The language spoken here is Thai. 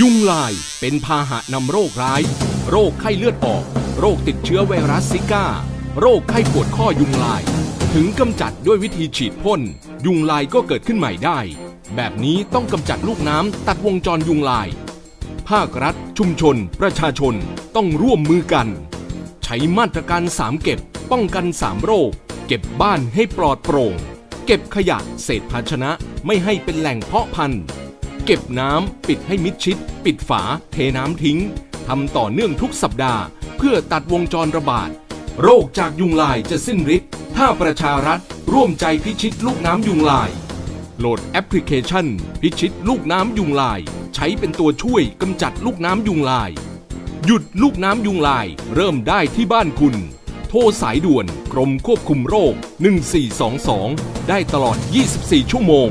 ยุงลายเป็นพาหะนำโรคร้าย โรคไข้เลือดออก โรคติดเชื้อไวรัสซิก้า โรคไข้ปวดข้อยุงลาย ถึงกำจัดด้วยวิธีฉีดพ่น ยุงลายก็เกิดขึ้นใหม่ได้ แบบนี้ต้องกำจัดลูกน้ำตัดวงจรยุงลาย ภาครัฐ ชุมชน ประชาชนต้องร่วมมือกัน ใช้มาตรการ3เก็บ ป้องกัน3โรค เก็บบ้านให้ปลอดโปร่ง เก็บขยะเศษภาชนะไม่ให้เป็นแหล่งเพาะพันธุ์ เก็บน้ำปิดให้มิดชิด ปิดฝา เทน้ำทิ้งทำต่อเนื่องทุกสัปดาห์ เพื่อตัดวงจรระบาด โรคจากยุงลายจะสิ้นฤทธิ์ถ้าประชารัฐร่วมใจพิชิตลูกน้ำยุงลาย โหลดแอปพลิเคชัน พิชิตลูกน้ำยุงลาย ใช้เป็นตัวช่วยกำจัดลูกน้ำยุงลาย หยุดลูกน้ำยุงลายเริ่มได้ที่บ้านคุณ โทรสายด่วนกรมควบคุมโรค 1422 ได้ตลอด 24 ชั่วโมง